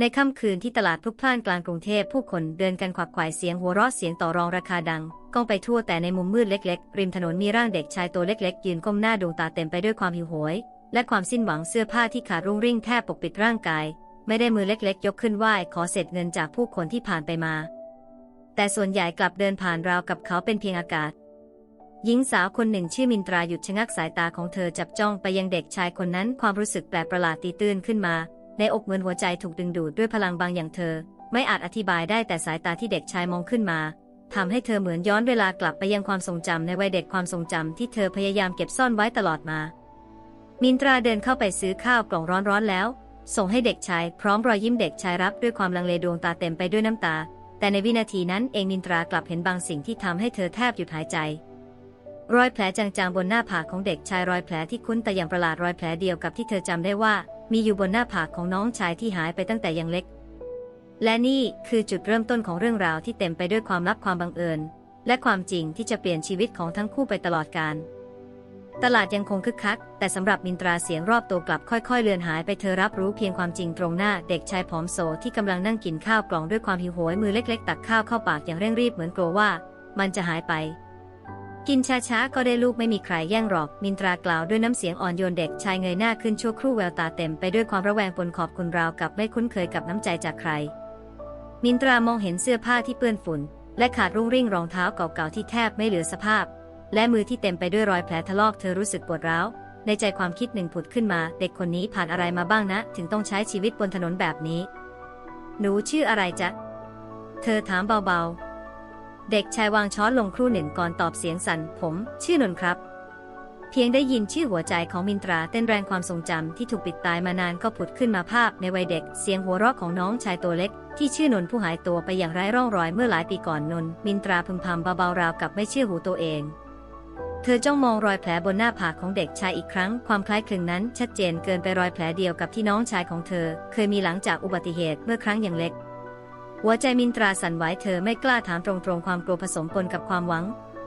ในค่ำคืนที่ตลาดพลุกพล่านกลางกรุงเทพผู้คนเดินกันขวักขว่เสียงหัวเราะเสียงต่อรองราคาดังก้องไปทั่วแต่ในมุมมืดเล็กๆ ริมถนนมีร่างเด็กชายตัวเล็กๆ ยืนก้มหน้าดวงตาเต็มไปด้วยความหิวโหย และความสิ้นหวังเสื้อผ้าที่ขาดรุ่งริ่งแทบปกปิดร่างกาย ไม่ได้มือเล็กๆ ยกขึ้นไหว้ขอเศษเงินจากผู้คนที่ผ่านไปมา แต่ส่วนใหญ่กลับเดินผ่านราวกับเขาเป็นเพียงอากาศหญิงสาวคนหนึ่งชื่อมินตราหยุดชะงักสายตาของเธอจับจ้องไปยังเด็กชายคนนั้นความรู้สึกแปลกประหลาดตีตื้นขึ้นมา ในอกเหมือนหัวใจถูกดึงดูดด้วยพลังบางอย่างเธอ ไม่อาจอธิบายได้แต่สายตาที่เด็กชายมองขึ้นมาทำให้เธอเหมือนย้อนเวลากลับไปยังความทรงจำในวัยเด็กความทรงจำที่เธอพยายามเก็บซ่อนไว้ตลอดมา มินตราเดินเข้าไปซื้อข้าวกล่องร้อนๆแล้ว ส่งให้เด็กชายพร้อมรอยยิ้มเด็กชายรับด้วยความลังเลดวงตาเต็มไปด้วยน้ำตา แต่ในวินาทีนั้นเองมินตรากลับเห็นบางสิ่งที่ทำให้เธอแทบหยุดหายใจ รอยแผลจางๆบนหน้าผากของเด็กชายรอยแผลที่คุ้นแต่อย่างประหลาดรอยแผลเดียวกับที่เธอจำได้ว่า มีอยู่บนหน้าผากของน้องชายที่หายไปตั้งแต่ยังเล็ก และนี่คือจุดเริ่มต้นของเรื่องราวที่เต็มไปด้วยความลับความบังเอิญ และความจริงที่จะเปลี่ยนชีวิตของทั้งคู่ไปตลอดกาลตลาดยังคงคึกคัก แต่สำหรับมินตราเสียงรอบตัวกลับค่อยๆ เลือนหายไปเธอรับรู้เพียงความจริงตรงหน้าเด็กชายผอมโซที่กำลังนั่งกินข้าวกล่องด้วยความหิวโหยมือเล็ก ๆ ตักข้าวเข้าปากอย่างเร่งรีบเหมือนกลัวว่า มันจะหายไป กินช้าๆก็ได้ลูกไม่มีใครแย่งหรอก มินตรากล่าวด้วยน้ำเสียงอ่อนโยนเด็กชายเงยหน้าขึ้นชั่วครู่แววตาเต็มไปด้วยความระแวงปนขอบคุณราวกับไม่คุ้นเคยกับน้ำใจจากใคร มินตรามองเห็นเสื้อผ้าที่เปื้อนฝุ่น และขาดรุ่งริ่งรองเท้าเก่าๆที่แทบไม่เหลือสภาพ และมือที่เต็มไปด้วยรอยแผลถลอกเธอรู้สึกปวดร้าวในใจความคิดหนึ่งผุดขึ้นมา เด็กคนนี้ผ่านอะไรมาบ้างนะ ถึงต้องใช้ชีวิตบนถนนแบบนี้ หนูชื่ออะไรจ๊ะ เธอถามเบาๆ เด็กชายวางช้อนลงครู่หนึ่งก่อนตอบเสียงสั่น ผม ชื่อนนท์ครับ เพียงได้ยินชื่อหัวใจของมินตราเต้นแรงความทรงจำที่ถูกปิดตายมานานก็ผุดขึ้นมาภาพในวัยเด็ก เสียงหัวเราะของน้องชายตัวเล็ก ที่ชื่อนนท์ผู้หายตัวไปอย่างไร้ร่องรอยเมื่อหลายปีก่อนนนท์มินตราพึมพำเบาๆราวกับไม่เชื่อหูตัวเอง เธอจ้องมองรอยแผลบนหน้าผากของเด็กชายอีกครั้ง ความคล้ายคลึงนั้นชัดเจนเกินไปรอยแผลเดียวกับที่น้องชายของเธอ เคยมีหลังจากอุบัติเหตุเมื่อครั้งยังเล็ก หัวใจมินตราสั่นไหวเธอไม่กล้าถามตรงๆความกลัวผสมปนกับความหวัง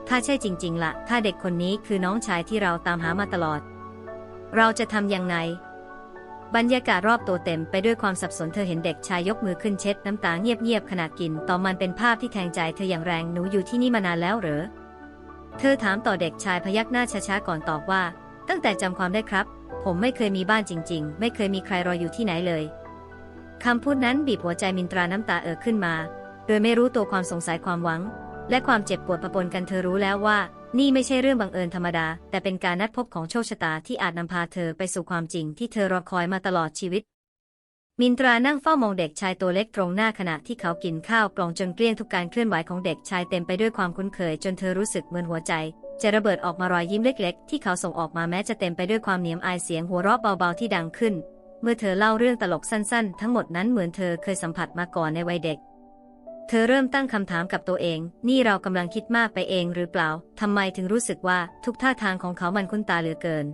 ถ้าใช่จริงๆละ่ะ ถ้าเด็กคนนี้คือน้องชายที่เราตามหามาตลอด เราจะทำยังไง บรรยากาศรอบตัวเต็มไปด้วยความสับสนเธอเห็นเด็กชายยกมือขึ้นเช็ดน้ำตาเงียบๆขณะกิน ต่อมันเป็นภาพที่แทงใจเธออย่างแรงหนูอยู่ที่นี่มานานแล้วเหรอ เธอถามต่อเด็กชายพยักหน้าช้าๆก่อนตอบว่า ตั้งแต่จำความได้ครับ ผมไม่เคยมีบ้านจริง ๆ ไม่เคยมีใครรออยู่ที่ไหนเลย คำพูดนั้นบีบหัวใจมินตราน้ำตาเอ่อขึ้นมา โดยไม่รู้ตัวความสงสัยความหวัง และความเจ็บปวดปะปนกันเธอรู้แล้วว่า นี่ไม่ใช่เรื่องบังเอิญธรรมดา แต่เป็นการนัดพบของโชคชะตาที่อาจนำพาเธอไปสู่ความจริงที่เธอรอคอยมาตลอดชีวิต มินตรานั่งเฝ้ามองเด็กชายตัวเล็กตรงหน้าขณะที่เขากินข้าวกล่องจนเกลี้ยงทุกการเคลื่อนไหวของเด็กชายเต็มไปด้วยความคุ้นเคย จนเธอรู้สึกเหมือนหัวใจจะระเบิดออกมารอยยิ้มเล็ก ๆ ที่เขาส่งออกมาแม้จะเต็มไปด้วยความเหนียมอายเสียงหัวเราะเบาๆที่ดังขึ้น เมื่อเธอเล่าเรื่องตลกสั้นๆ ทั้งหมดนั้นเหมือนเธอเคยสัมผัสมาก่อนในวัยเด็ก เธอเริ่มตั้งคำถามกับตัวเอง นี่เรากำลังคิดมากไปเองหรือเปล่าทำไมถึงรู้สึกว่าทุกท่าทางของเขามันคุ้นตาเหลือเกิน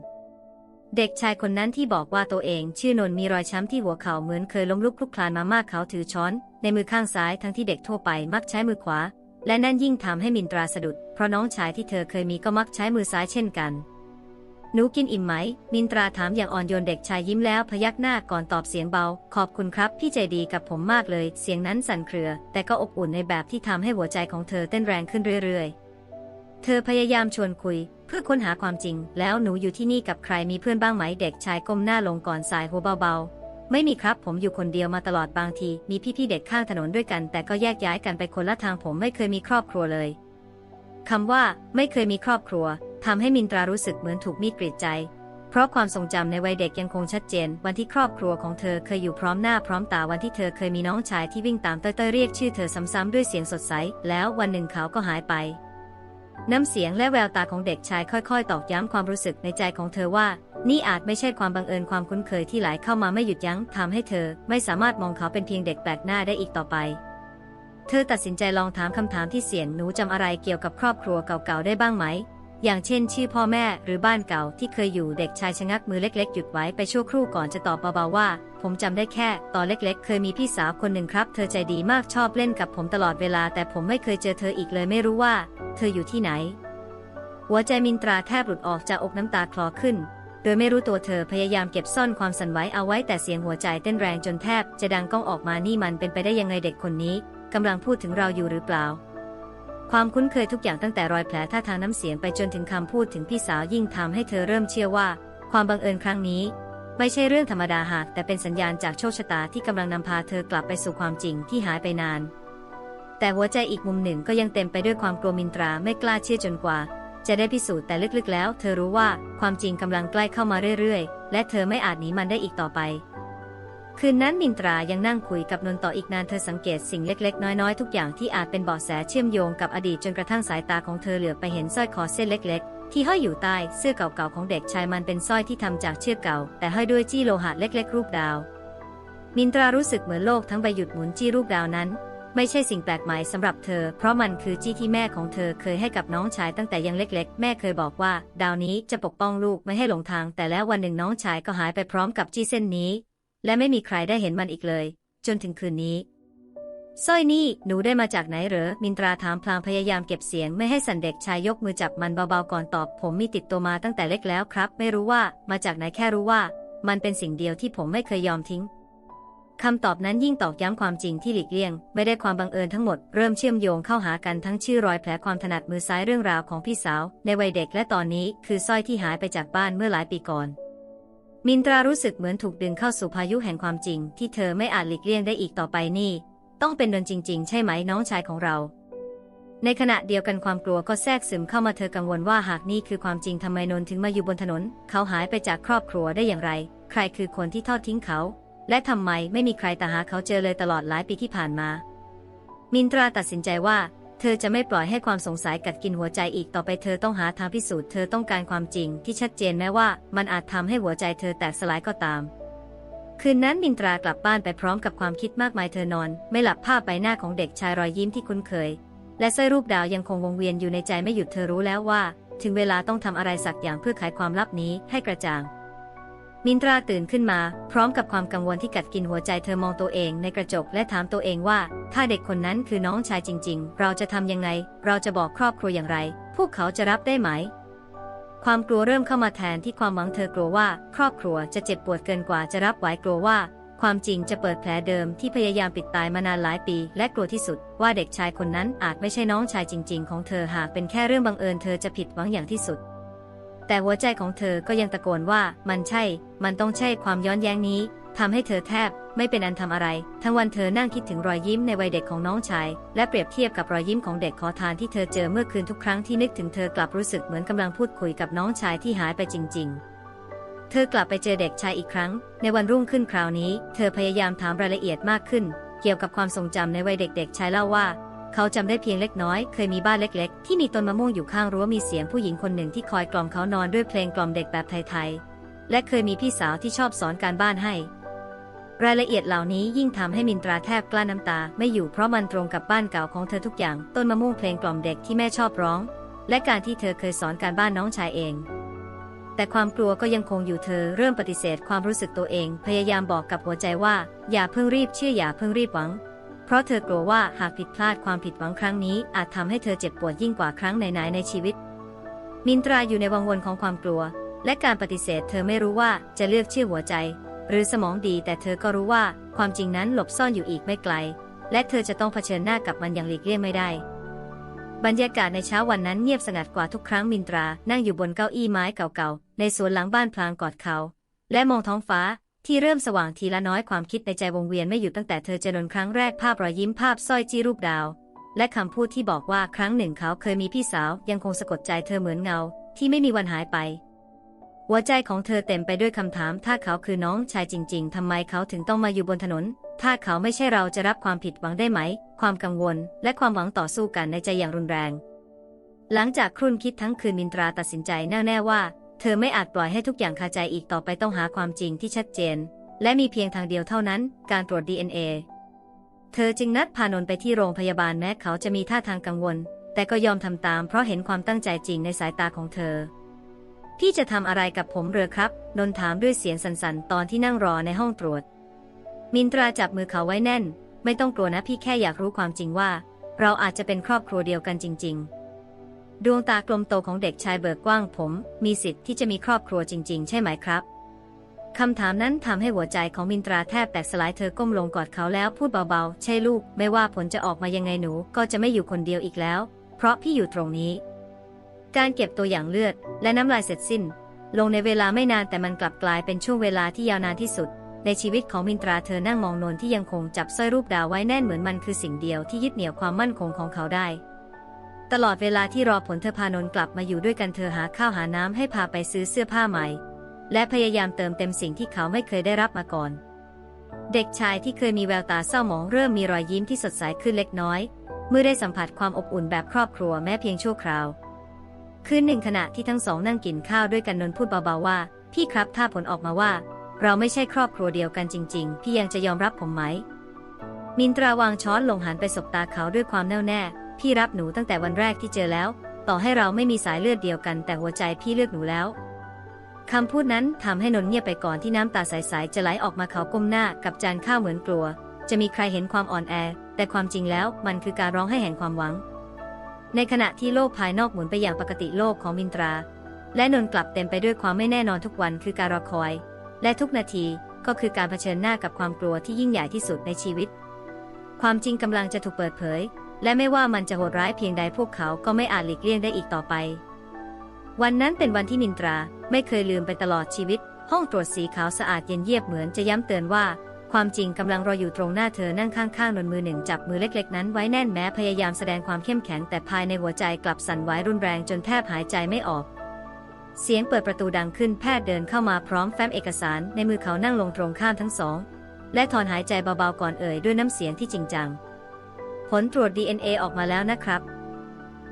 เด็กชายคนนั้นที่บอกว่าตัวเอง ชื่อนนท์มีรอยช้ำที่หัวเข่าเหมือนเคยล้มลุกคลุกคลานมามากเขาถือช้อน ในมือข้างซ้ายทั้งที่เด็กทั่วไปมักใช้มือขวา และนั่นยิ่งทำให้มินตราสะดุด เพราะน้องชายที่เธอเคยมีก็มักใช้มือซ้ายเช่นกัน หนูกินอิ่มไหม มินตราถามอย่างอ่อนโยนเด็กชายยิ้มแล้วพยักหน้าก่อนตอบเสียงเบา ขอบคุณครับ พี่ใจดีกับผมมากเลย เสียงนั้นสั่นเครือ แต่ก็อบอุ่นในแบบที่ทำให้หัวใจของเธอเต้นแรงขึ้นเรื่อยๆ เธอพยายามชวนคุย เพื่อค้นหาความจริง แล้วหนูอยู่ที่นี่กับใครมีเพื่อนบ้างไหม เด็กชายก้มหน้าลงก่อนสายหัวเบาๆ ไม่มีครับผมอยู่คนเดียวมาตลอดบางที มีพี่ๆเด็กข้างถนนด้วยกัน แต่ก็แยกย้ายกันไปคนละทางผมไม่เคยมีครอบครัวเลยคำว่า ไม่เคยมีครอบครัว ทำให้มินตรารู้สึกเหมือนถูกมีดกรีดใจ เพราะความทรงจำในวัยเด็กยังคงชัดเจน วันที่ครอบครัวของเธอเคยอยู่พร้อมหน้าพร้อมตาวันที่เธอเคยมีน้องชายที่วิ่งตามเต้ยๆเรียกชื่อเธอซ้ำๆด้วยเสียงสดใส แล้ววันหนึ่งเขาก็หายไป น้ำเสียงและแววตาของเด็กชายค่อยๆ ตอกย้ำความรู้สึกในใจของเธอว่า นี่อาจไม่ใช่ความบังเอิญความคุ้นเคยที่ไหลเข้ามาไม่หยุดยั้งทำให้เธอ ไม่สามารถมองเขาเป็นเพียงเด็กแปลกหน้าได้อีกต่อไปเธอตัดสินใจลองถามคำถามที่เสียงหนูจำอะไรเกี่ยวกับครอบครัวเก่าๆได้บ้างไหม อย่างเช่นชื่อพ่อแม่หรือบ้านเก่าที่เคยอยู่เด็กชายชะงักมือเล็กๆ หยุดไว้ไปชั่วครู่ก่อนจะตอบเบาๆว่า ผมจำได้แค่ ตอนเล็กๆ เคยมีพี่สาวคนหนึ่งครับ เธอใจดีมากชอบเล่นกับผมตลอดเวลา แต่ผมไม่เคยเจอเธออีกเลยไม่รู้ว่า เธออยู่ที่ไหน หัวใจมินตราแทบหลุดออกจากอกน้ำตาคลอขึ้น โดยไม่รู้ตัวเธอพยายามเก็บซ่อนความสั่นไหวเอาไว้แต่เสียงหัวใจเต้นแรงจนแทบ จะดังก้องออกมานี่มันเป็นไปได้ยังไงเด็กคนนี้กำลังพูดถึงเราอยู่หรือเปล่า ความคุ้นเคยทุกอย่างตั้งแต่รอยแผลท่าทางน้ำเสียงไปจนถึงคำพูดถึงพี่สาวยิ่งทำให้เธอเริ่มเชื่อว่า ความบังเอิญครั้งนี้ ไม่ใช่เรื่องธรรมดาหาก แต่เป็นสัญญาณจากโชคชะตาที่กำลังนำพาเธอกลับไปสู่ความจริงที่หายไปนาน แต่หัวใจอีกมุมหนึ่งก็ยังเต็มไปด้วยความกลัวมินตราไม่กล้าเชื่อจนกว่า จะได้พิสูจน์แต่ลึกๆแล้ว เธอรู้ว่าความจริงกำลังใกล้เข้ามาเรื่อยๆ และเธอไม่อาจหนีมันได้อีกต่อไป คืนนั้นมินตรายังนั่งคุยกับนนท์ต่ออีกนานเธอสังเกตสิ่งเล็กๆ น้อยๆ ทุกอย่างที่อาจเป็นเบาะแสเชื่อมโยงกับอดีตจนกระทั่งสายตาของเธอเหลือบไปเห็นสร้อยคอเส้นเล็ก ๆ ที่ห้อยอยู่ใต้เสื้อเก่าๆของเด็กชายมันเป็นสร้อยที่ทำจากเชือกเก่า แต่ห้อยด้วยจี้โลหะเล็ก ๆ รูปดาว มินตรารู้สึกเหมือนโลกทั้งใบหยุดหมุนจี้รูปดาวนั้น ไม่ใช่สิ่งแปลกใหม่สำหรับเธอ เพราะมันคือจี้ที่แม่ของเธอเคยให้กับน้องชายตั้งแต่ยังเล็ก ๆ แม่เคยบอกว่า ดาวนี้จะปกป้องลูกไม่ให้หลงทาง แต่แล้ววันหนึ่งน้องชายก็หายไปพร้อมกับจี้เส้นนี้ และไม่มีใครได้เห็นมันอีกเลย จนถึงคืนนี้สร้อยนี่หนูได้มาจากไหนเหรอ มินตราถามพลางพยายามเก็บเสียงไม่ให้สันเด็กชายยกมือจับมันเบาๆก่อนตอบ ผมมีติดตัวมาตั้งแต่เล็กแล้วครับ ไม่รู้ว่ามาจากไหนแค่รู้ว่า มันเป็นสิ่งเดียวที่ผมไม่เคยยอมทิ้งคำตอบนั้นยิ่งตอกย้ำความจริงที่หลีกเลี่ยง ไม่ได้ความบังเอิญทั้งหมดเริ่มเชื่อมโยงเข้าหากันทั้งชื่อรอยแผลความถนัดมือซ้ายเรื่องราวของพี่สาว ในวัยเด็กและตอนนี้คือสร้อยที่หายไปจากบ้านเมื่อหลายปีก่อน มินตรารู้สึกเหมือนถูกดึงเข้าสู่พายุแห่งความจริง ที่เธอไม่อาจหลีกเลี่ยงได้อีกต่อไปนี่ ต้องเป็นนนจริง ๆ ใช่ไหมน้องชายของเรา ในขณะเดียวกันความกลัวก็แทรกซึมเข้ามาเธอกังวลว่าหากนี่คือความจริงทำไมนนท์ถึงมาอยู่บนถนน เขาหายไปจากครอบครัวได้อย่างไร ใครคือคนที่ทอดทิ้งเขา และทำไมไม่มีใครตาหาเขาเจอเลยตลอดหลายปีที่ผ่านมา มินตราตัดสินใจว่า เธอจะไม่ปล่อยให้ความสงสัยกัดกินหัวใจอีกต่อไปเธอต้องหาทางพิสูจน์เธอต้องการความจริงที่ชัดเจนแม้ว่ามันอาจทำให้หัวใจเธอแตกสลายก็ตาม คืนนั้นมินตรากลับบ้านไปพร้อมกับความคิดมากมายเธอนอน ไม่หลับภาพใบหน้าของเด็กชายรอยยิ้มที่คุ้นเคย และสร้อยรูปดาวยังคงวงเวียนอยู่ในใจไม่หยุดเธอรู้แล้วว่า ถึงเวลาต้องทำอะไรสักอย่างเพื่อไขความลับนี้ให้กระจ่าง มินตราตื่นขึ้นมา พร้อมกับความกังวลที่กัดกินหัวใจเธอมองตัวเองในกระจกและถามตัวเองว่า ถ้าเด็กคนนั้นคือน้องชายจริง ๆ เราจะทำยังไง เราจะบอกครอบครัวอย่างไร พวกเขาจะรับได้ไหม ความกลัวเริ่มเข้ามาแทนที่ความหวังเธอกลัวว่า ครอบครัวจะเจ็บปวดเกินกว่าจะรับไหวกลัวว่า ความจริงจะเปิดแผลเดิมที่พยายามปิดตายมานานหลายปี และกลัวที่สุด ว่าเด็กชายคนนั้นอาจไม่ใช่น้องชายจริง ๆ ของเธอหากเป็นแค่เรื่องบังเอิญเธอจะผิดหวังอย่างที่สุด แต่หัวใจของเธอก็ยังตะโกนว่ามันใช่ มันต้องใช่ความย้อนแย้งนี้ทำให้เธอแทบไม่เป็นอันทำอะไร ทั้งวันเธอนั่งคิดถึงรอยยิ้มในวัยเด็กของน้องชาย และเปรียบเทียบกับรอยยิ้มของเด็กขอทานที่เธอเจอเมื่อคืนทุกครั้งที่นึกถึงเธอกลับรู้สึกเหมือนกำลังพูดคุยกับน้องชายที่หายไปจริง ๆเธอกลับไปเจอเด็กชายอีกครั้ง ในวันรุ่งขึ้นคราวนี้ เธอพยายามถามรายละเอียดมากขึ้น เกี่ยวกับความทรงจำในวัยเด็กๆชายเล่าว่า เขาจำได้เพียงเล็กน้อย เคยมีบ้านเล็กๆ ที่มีต้นมะม่วงอยู่ข้างรั้วมีเสียงผู้หญิงคนหนึ่งที่คอยกล่อมเขานอนด้วยเพลงกล่อมเด็กแบบไทยๆ และเคยมีพี่สาวที่ชอบสอนการบ้านให้ รายละเอียดเหล่านี้ยิ่งทำให้มินตราแทบกลั้นน้ำตา ไม่อยู่เพราะมันตรงกับบ้านเก่าของเธอทุกอย่าง ต้นมะม่วงเพลงกล่อมเด็กที่แม่ชอบร้อง และการที่เธอเคยสอนการบ้านน้องชายเองแต่ความกลัวก็ยังคงอยู่เธอเริ่มปฏิเสธความรู้สึกตัวเอง พยายามบอกกับหัวใจว่า อย่าเพิ่งรีบเชื่ออย่าเพิ่งรีบหวัง เพราะเธอกลัวว่าหากผิดพลาดความผิดหวังครั้งนี้ อาจทำให้เธอเจ็บปวดยิ่งกว่าครั้งไหนๆในชีวิต มินตราอยู่ในวังวนของความกลัว และการปฏิเสธ เธอไม่รู้ว่าจะเลือกเชื่อหัวใจ หรือสมองดี แต่เธอก็รู้ว่าความจริงนั้นหลบซ่อนอยู่อีกไม่ไกล และเธอจะต้องเผชิญหน้ากับมันอย่างหลีกเลี่ยงไม่ได้ บรรยากาศในเช้าวันนั้นเงียบสงัดกว่าทุกครั้งมินตรานั่งอยู่บนเก้าอี้ไม้เก่าๆในสวนหลังบ้านพลางกอดเขา และมองท้องฟ้า ที่เริ่มสว่างทีละน้อยความคิดในใจวงเวียนไม่หยุดตั้งแต่เธอเจอนนครั้งแรกภาพรอยยิ้มภาพสร้อยจี้รูปดาว และคำพูดที่บอกว่าครั้งหนึ่งเขาเคยมีพี่สาว ยังคงสะกดใจเธอเหมือนเงา ที่ไม่มีวันหายไป หัวใจของเธอเต็มไปด้วยคำถาม ถ้าเขาคือน้องชายจริง ๆทำไมเขาถึงต้องมาอยู่บนถนน ถ้าเขาไม่ใช่เราจะรับความผิดหวังได้ไหม ความกังวล และความหวังต่อสู้กันในใจอย่างรุนแรง หลังจากครุ่นคิดทั้งคืนมินตราตัดสินใจแน่แน่ว่า เธอไม่อาจปล่อยให้ทุกอย่างคาใจอีกต่อไปต้องหาความจริงที่ชัดเจน และมีเพียงทางเดียวเท่านั้น การตรวจ DNA เธอจึงนัดพานนไปที่โรงพยาบาลแม้เขาจะมีท่าทางกังวล แต่ก็ยอมทำตามเพราะเห็นความตั้งใจจริงในสายตาของเธอ พี่จะทำอะไรกับผมเรือครับ นนถามด้วยเสียงสั่นๆ ตอนที่นั่งรอในห้องตรวจ มินตราจับมือเขาไว้แน่น ไม่ต้องกลัวนะพี่แค่อยากรู้ความจริงว่า เราอาจจะเป็นครอบครัวเดียวกันจริง ๆ ดวงตากลมโตของเด็กชายเบิกกว้างผม มีสิทธิ์ที่จะมีครอบครัวจริง ๆ ใช่ไหมครับคำถามนั้นทำให้หัวใจของมินตราแทบแตกสลายเธอก้มลงกอดเขาแล้วพูดเบาๆ ใช่ลูก ไม่ว่าผลจะออกมายังไงหนูก็จะไม่อยู่คนเดียวอีกแล้ว เพราะพี่อยู่ตรงนี้ การเก็บตัวอย่างเลือด และน้ำลายเสร็จสิ้น ลงในเวลาไม่นานแต่มันกลับกลายเป็นช่วงเวลาที่ยาวนานที่สุด ในชีวิตของมินตราเธอนั่งมองนนที่ยังคงจับสร้อยรูปดาวไว้แน่นเหมือนมันคือสิ่งเดียวที่ยึดเหนี่ยวความมั่นคงของเขาได้ ตลอดเวลาที่รอผลเธอพานนกลับมาอยู่ด้วยกันเธอหาข้าวหาน้ำให้พาไปซื้อเสื้อผ้าใหม่ และพยายามเติมเต็มสิ่งที่เขาไม่เคยได้รับมาก่อน เด็กชายที่เคยมีแววตาเศร้าหมองเริ่มมีรอยยิ้มที่สดใสขึ้นเล็กน้อย เมื่อได้สัมผัสความอบอุ่นแบบครอบครัวแม้เพียงชั่วคราว คืนหนึ่งขณะที่ทั้งสองนั่งกินข้าวด้วยกันนนท์พูดเบาๆว่า พี่ครับถ้าผลออกมาว่า เราไม่ใช่ครอบครัวเดียวกันจริง ๆ พี่ยังจะยอมรับผมไหม มินตราวางช้อนลงหันไปสบตาเขาด้วยความแน่วแน่ พี่รับหนูตั้งแต่วันแรกที่เจอแล้ว ต่อให้เราไม่มีสายเลือดเดียวกัน แต่หัวใจพี่เลือกหนูแล้วคำพูดนั้นทำให้นนเงียบไปก่อนที่น้ำตาใสๆจะไหลออกมาเขาก้มหน้ากับจานข้าวเหมือนกลัว จะมีใครเห็นความอ่อนแอ แต่ความจริงแล้วมันคือการร้องให้แห่งความหวัง ในขณะที่โลกภายนอกหมุนไปอย่างปกติโลกของมินตรา และนนกลับเต็มไปด้วยความไม่แน่นอนทุกวันคือการรอคอย และทุกนาทีก็คือการเผชิญหน้ากับความกลัวที่ยิ่งใหญ่ที่สุดในชีวิต ความจริงกำลังจะถูกเปิดเผย และไม่ว่ามันจะโหดร้ายเพียงใดพวกเขาก็ไม่อาจหลีกเลี่ยงได้อีกต่อไป วันนั้นเป็นวันที่มินตราไม่เคยลืมไปตลอดชีวิต ห้องตรวจสีขาวสะอาดเย็นเยียบเหมือนจะย้ำเตือนว่า ความจริงกำลังรออยู่ตรงหน้าเธอนั่งข้างๆนนมือหนึ่งจับมือเล็กๆนั้นไว้แน่นแม้พยายามแสดงความเข้มแข็งแต่ภายในหัวใจกลับสั่นไหวรุนแรงจนแทบหายใจไม่ออกเสียงเปิดประตูดังขึ้นแพทย์เดินเข้ามาพร้อมแฟ้มเอกสารในมือเขานั่งลงตรงข้ามทั้งสอง และถอนหายใจเบาๆก่อนเอ่ยด้วยน้ำเสียงที่จริงจัง ผลตรวจ DNA ออกมาแล้วนะครับ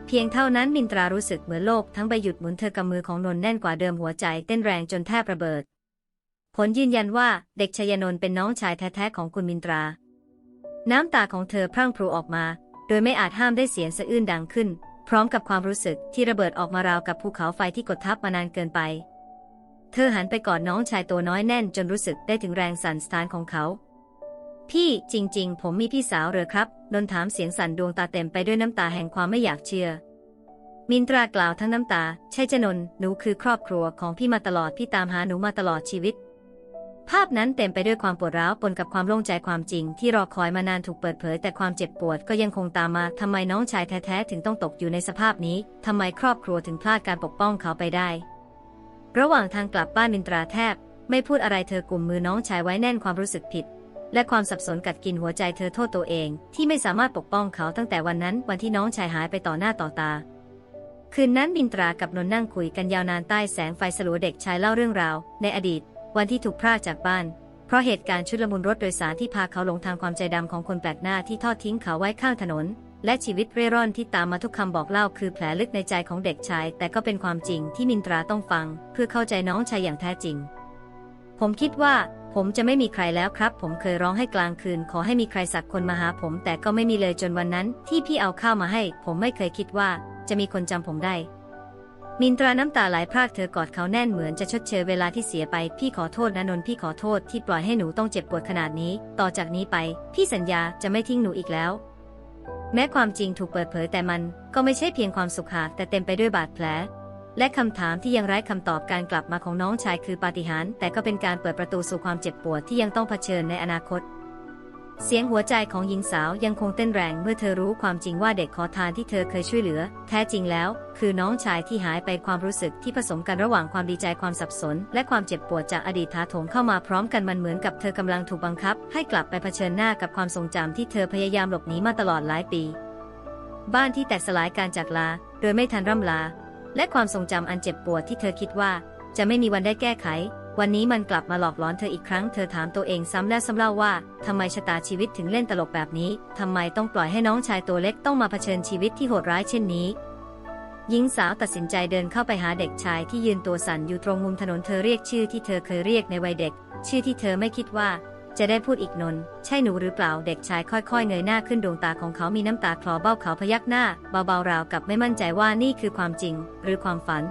เพียงเท่านั้นมินตรารู้สึกเหมือนโลกทั้งใบหยุดหมุนเธอกำมือของนนท์แน่นกว่าเดิมหัวใจเต้นแรงจนแทบระเบิด ผลยืนยันว่าเด็กชยนนท์เป็นน้องชายแท้ๆของคุณมินตรา น้ำตาของเธอพรั่งพรูออกมา โดยไม่อาจห้ามได้เสียงสะอื้นดังขึ้น พร้อมกับความรู้สึกที่ระเบิดออกมาราวกับภูเขาไฟที่กดทับมานานเกินไป เธอหันไปกอดน้องชายตัวน้อยแน่นจนรู้สึกได้ถึงแรงสั่นสะท้านของเขา พี่จริง ๆ ผมมีพี่สาวเหรอครับ นนท์ถามเสียงสั่นดวงตาเต็มไปด้วยน้ำตาแห่งความไม่อยากเชื่อ มินตรากล่าวทั้งน้ำตา ใช่จนนท์หนูคือครอบครัวของพี่มาตลอด พี่ตามหาหนูมาตลอดชีวิต ภาพนั้นเต็มไปด้วยความปวดร้าวปนกับความโล่งใจความจริง ที่รอคอยมานานถูกเปิดเผย แต่ความเจ็บปวดก็ยังคงตามมาทำไมน้องชายแท้ๆถึงต้องตกอยู่ในสภาพนี้ทำไมครอบครัวถึงพลาดการปกป้องเขาไปได้ ระหว่างทางกลับบ้านมินตราแทบ ไม่พูดอะไรเธอกลุ่มมือน้องชายไว้แน่นความรู้สึกผิด และความสับสนกัดกินหัวใจเธอโทษตัวเอง ที่ไม่สามารถปกป้องเขาตั้งแต่วันนั้นวันที่น้องชายหายไปต่อหน้าต่อตา คืนนั้นมินตรากับนนนั่งคุยกันยาวนานใต้แสงไฟสลัวเด็กชายเล่าเรื่องราว ในอดีต วันที่ถูกพรากจากบ้าน เพราะเหตุการณ์ชุลมุนรถโดยสารที่พาเขาหลงทางความใจดำของคนแปลกหน้าที่ทอดทิ้งเขาไว้ข้างถนน และชีวิตเร่ร่อนที่ตามมาทุกคำบอกเล่าคือแผลลึกในใจของเด็กชาย แต่ก็เป็นความจริงที่มินตราต้องฟัง เพื่อเข้าใจน้องชายอย่างแท้จริง ผมคิดว่า ผมจะไม่มีใครแล้วครับ ผมเคยร้องให้กลางคืน ขอให้มีใครสักคนมาหาผม แต่ก็ไม่มีเลยจนวันนั้น ที่พี่เอาข้าวมาให้ ผมไม่เคยคิดว่า จะมีคนจำผมได้ มินตราน้ำตาไหลพรากเธอกอดเขาแน่นเหมือนจะชดเชยเวลาที่เสียไป พี่ขอโทษนะนนท์พี่ขอโทษที่ปล่อยให้หนูต้องเจ็บปวดขนาดนี้ ต่อจากนี้ไป พี่สัญญาจะไม่ทิ้งหนูอีกแล้ว แม้ความจริงถูกเปิดเผยแต่มัน ก็ไม่ใช่เพียงความสุขหากแต่เต็มไปด้วยบาดแผล และคำถามที่ยังไร้คำตอบการกลับมาของน้องชายคือปาฏิหาริย์แต่ก็เป็นการเปิดประตูสู่ความเจ็บปวดที่ยังต้องเผชิญในอนาคต เสียงหัวใจของหญิงสาวยังคงเต้นแรงเมื่อเธอรู้ความจริงว่าเด็กขอทานที่เธอเคยช่วยเหลือ แท้จริงแล้ว คือน้องชายที่หายไปความรู้สึกที่ผสมกันระหว่างความดีใจความสับสน และความเจ็บปวดจากอดีตถาโถมเข้ามาพร้อมกันมันเหมือนกับเธอกำลังถูกบังคับ ให้กลับไปเผชิญหน้ากับความทรงจำที่เธอพยายามหลบหนีมาตลอดหลายปี บ้านที่แตกสลายการจากลา โดยไม่ทันร่ำลา และความทรงจำอันเจ็บปวดที่เธอคิดว่า จะไม่มีวันได้แก้ไข วันนี้มันกลับมาหลอกหลอนเธออีกครั้ง เธอถามตัวเองซ้ำและซ้ำเล่าว่าทำไมชะตาชีวิตถึงเล่นตลกแบบนี้ทำไมต้องปล่อยให้น้องชายตัวเล็กต้องมาเผชิญชีวิตที่โหดร้ายเช่นนี้หญิงสาวตัดสินใจเดินเข้าไปหาเด็กชายที่ยืนตัวสั่นอยู่ตรงมุมถนนเธอเรียกชื่อที่เธอเคยเรียกในวัยเด็ก ชื่อที่เธอไม่คิดว่า จะได้พูดอีกนน ใช่หนูหรือเปล่า เด็กชายค่อยๆ เงยหน้าขึ้นดวงตาของเขามีน้ำตาคลอเบ้าเขาพยักหน้า เบาๆราวกับไม่มั่นใจว่านี่คือความจริง หรือความฝัน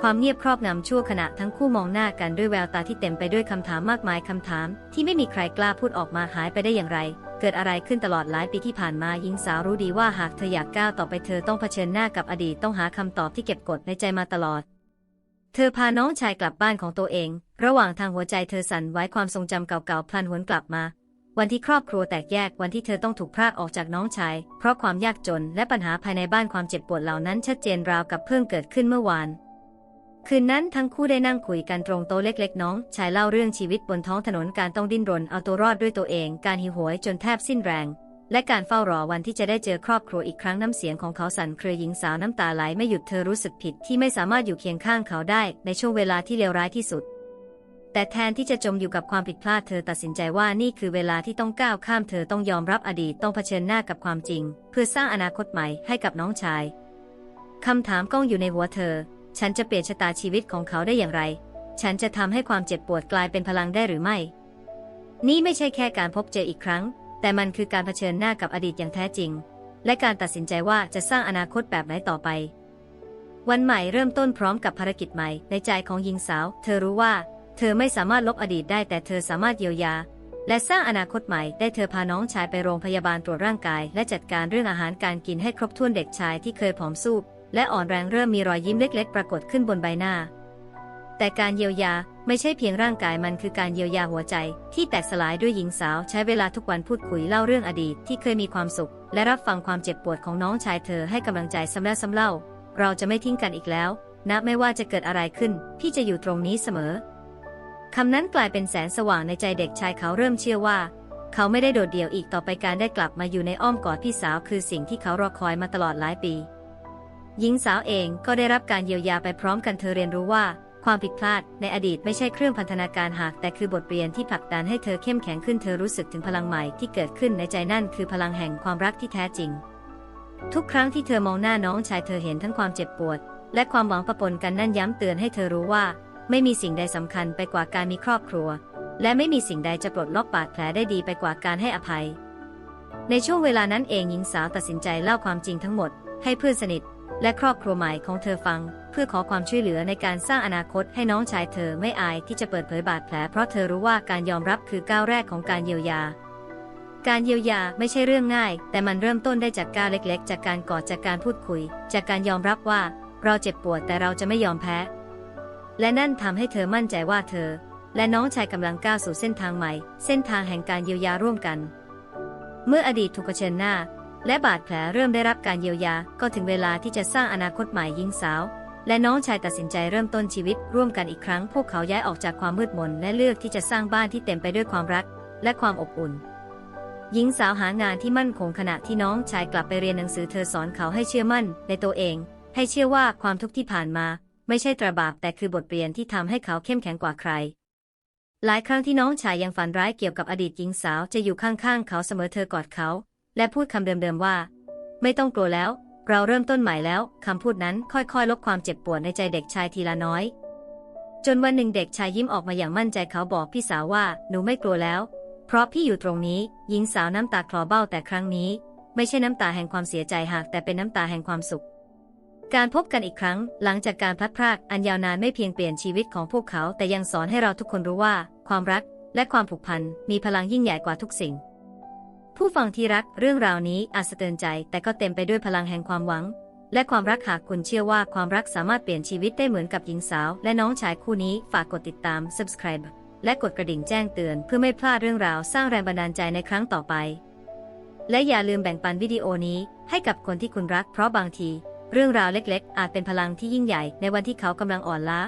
ความเงียบครอบงำชั่วขณะทั้งคู่มองหน้ากันด้วยแววตาที่เต็มไปด้วยคำถามมากมายคำถาม ที่ไม่มีใครกล้าพูดออกมาหายไปได้อย่างไร เกิดอะไรขึ้นตลอดหลายปีที่ผ่านมาหญิงสาวรู้ดีว่าหากเธออยากก้าวต่อไปเธอต้องเผชิญหน้ากับอดีตต้องหาคำตอบที่เก็บกดในใจมาตลอด เธอพาน้องชายกลับบ้านของตัวเอง ระหว่างทางหัวใจเธอสั่นไหวความทรงจำเก่าๆพลันหวนกลับมา วันที่ครอบครัวแตกแยกวันที่เธอต้องถูกพรากออกจากน้องชาย เพราะความยากจนและปัญหาภายในบ้านความเจ็บปวดเหล่านั้นชัดเจนราวกับเพิ่งเกิดขึ้นเมื่อวาน คืนนั้นทั้งคู่ได้นั่งคุยกันตรงโต๊ะเล็กๆ น้องชายเล่าเรื่องชีวิตบนท้องถนนการต้องดิ้นรนเอาตัวรอดด้วยตัวเอง การหิวโหยจนแทบสิ้นแรง และการเฝ้ารอวันที่จะได้เจอครอบครัวอีกครั้งน้ำเสียงของเขาสั่นเครือหญิงสาวน้ำตาไหลไม่หยุดเธอรู้สึกผิดที่ไม่สามารถอยู่เคียงข้างเขาได้ในช่วงเวลาที่เลวร้ายที่สุด แต่แทนที่จะจมอยู่กับความผิดพลาดเธอตัดสินใจว่านี่คือเวลาที่ต้องก้าวข้ามเธอต้องยอมรับอดีตต้องเผชิญหน้ากับความจริง เพื่อสร้างอนาคตใหม่ให้กับน้องชายคำถามก้องอยู่ในหัวเธอ ฉันจะเปลี่ยนชะตาชีวิตของเขาได้อย่างไร ฉันจะทำให้ความเจ็บปวดกลายเป็นพลังได้หรือไม่ นี่ไม่ใช่แค่การพบเจออีกครั้ง แต่มันคือการเผชิญหน้ากับอดีตอย่างแท้จริง และการตัดสินใจว่าจะสร้างอนาคตแบบไหนต่อไป วันใหม่เริ่มต้นพร้อมกับภารกิจใหม่ในใจของหญิงสาว เธอรู้ว่า เธอไม่สามารถลบอดีตได้แต่เธอสามารถเยียวยา และสร้างอนาคตใหม่ได้เธอพาน้องชายไปโรงพยาบาลตรวจร่างกาย และจัดการเรื่องอาหารการกินให้ครบถ้วนเด็กชายที่เคยผอมซูบและอ่อนแรงเริ่มมีรอยยิ้มเล็ก ๆ ปรากฏขึ้นบนใบหน้า แต่การเยียวยาไม่ใช่เพียงร่างกายมันคือการเยียวยาหัวใจ ที่แตกสลายด้วยหญิงสาวใช้เวลาทุกวันพูดคุยเล่าเรื่องอดีตที่เคยมีความสุข และรับฟังความเจ็บปวดของน้องชายเธอให้กำลังใจซ้ำแล้วซ้ำเล่า เราจะไม่ทิ้งกันอีกแล้วนะไม่ว่าจะเกิดอะไรขึ้น พี่จะอยู่ตรงนี้เสมอคำนั้นกลายเป็นแสงสว่างในใจเด็กชายเขาเริ่มเชื่อว่า เขาไม่ได้โดดเดี่ยวอีกต่อไปการได้กลับมาอยู่ในอ้อมกอดพี่สาวคือสิ่งที่เขารอคอยมาตลอดหลายปี หญิงสาวเองก็ได้รับการเยียวยาไปพร้อมกันเธอเรียนรู้ว่า ความผิดพลาดในอดีตไม่ใช่เครื่องพันธนาการหาก แต่คือบทเรียนที่ผลักดันให้เธอเข้มแข็งขึ้นเธอรู้สึกถึงพลังใหม่ที่เกิดขึ้นในใจนั่นคือพลังแห่งความรักที่แท้จริง ทุกครั้งที่เธอมองหน้าน้องชายเธอเห็นทั้งความเจ็บปวด และความหวังประปนกันนั่นย้ำเตือนให้เธอรู้ว่า ไม่มีสิ่งใดสำคัญไปกว่าการมีครอบครัว และไม่มีสิ่งใดจะปลดล็อกบาดแผลได้ดีไปกว่าการให้อภัย ในช่วงเวลานั้นเองหญิงสาวตัดสินใจเล่าความจริงทั้งหมด ให้เพื่อนสนิท และครอบครัวใหม่ของเธอฟัง พื่อขอความช่วยเหลือในการสร้างอนาคตให้น้องชายเธอไม่อายที่จะเปิดเผยบาดแผล เพราะเธอรู้ว่าการยอมรับคือก้าวแรกของการเยียวยา การเยียวยาไม่ใช่เรื่องง่าย แต่มันเริ่มต้นได้จากก้าวเล็กๆ จากการกอดจากการพูดคุย จากการยอมรับว่าเราเจ็บปวดแต่เราจะไม่ยอมแพ้ และนั่นทำให้เธอมั่นใจว่าเธอ และน้องชายกำลังก้าวสู่เส้นทางใหม่ เส้นทางแห่งการเยียวยาร่วมกัน เมื่ออดีตถูกเผชิญหน้าและบาดแผลเริ่มได้รับการเยียวยา ก็ถึงเวลาที่จะสร้างอนาคตใหม่หญิงสาว และน้องชายตัดสินใจเริ่มต้นชีวิตร่วมกันอีกครั้ง พวกเขาย้ายออกจากความมืดมนและเลือกที่จะสร้างบ้านที่เต็มไปด้วยความรัก และความอบอุ่น หญิงสาวหางานที่มั่นคงขณะที่น้องชายกลับไปเรียนหนังสือเธอสอนเขาให้เชื่อมั่น ในตัวเอง ให้เชื่อว่าความทุกข์ที่ผ่านมา ไม่ใช่ตราบาปแต่คือบทเรียนที่ทำให้เขาเข้มแข็งกว่าใคร หลายครั้งที่น้องชายยังฝันร้ายเกี่ยวกับอดีตหญิงสาวจะอยู่ข้างๆ เขาเสมอเธอกอดเขา และพูดคำเดิมๆว่า ไม่ต้องกลัวแล้ว เราเริ่มต้นใหม่แล้ว คำพูดนั้นค่อยๆ ลบความเจ็บปวดในใจเด็กชายทีละน้อย จนวันหนึ่งเด็กชายยิ้มออกมาอย่างมั่นใจเขาบอกพี่สาวว่า หนูไม่กลัวแล้ว เพราะพี่อยู่ตรงนี้ หญิงสาวน้ำตาคลอเบ้าแต่ครั้งนี้ ไม่ใช่น้ำตาแห่งความเสียใจหาก แต่เป็นน้ำตาแห่งความสุข การพบกันอีกครั้ง หลังจากการพลัดพรากอันยาวนานไม่เพียงเปลี่ยนชีวิตของพวกเขา แต่ยังสอนให้เราทุกคนรู้ว่า ความรัก และความผูกพันมีพลังยิ่งใหญ่กว่าทุกสิ่ง ผู้ฟังที่รักเรื่องราวนี้อาจสะเตือนใจ แต่ก็เต็มไปด้วยพลังแห่งความหวัง และความรักหากคุณเชื่อว่าความรักสามารถเปลี่ยนชีวิตได้เหมือนกับหญิงสาว และน้องชายคู่นี้ฝากกดติดตาม subscribe และกดกระดิ่งแจ้งเตือนเพื่อไม่พลาดเรื่องราวสร้างแรงบันดาลใจในครั้งต่อไป และอย่าลืมแบ่งปันวิดีโอนี้ให้กับคนที่คุณรัก เพราะบางที เรื่องราวเล็ก ๆ อาจเป็นพลังที่ยิ่งใหญ่ในวันที่เขากำลังอ่อนล้า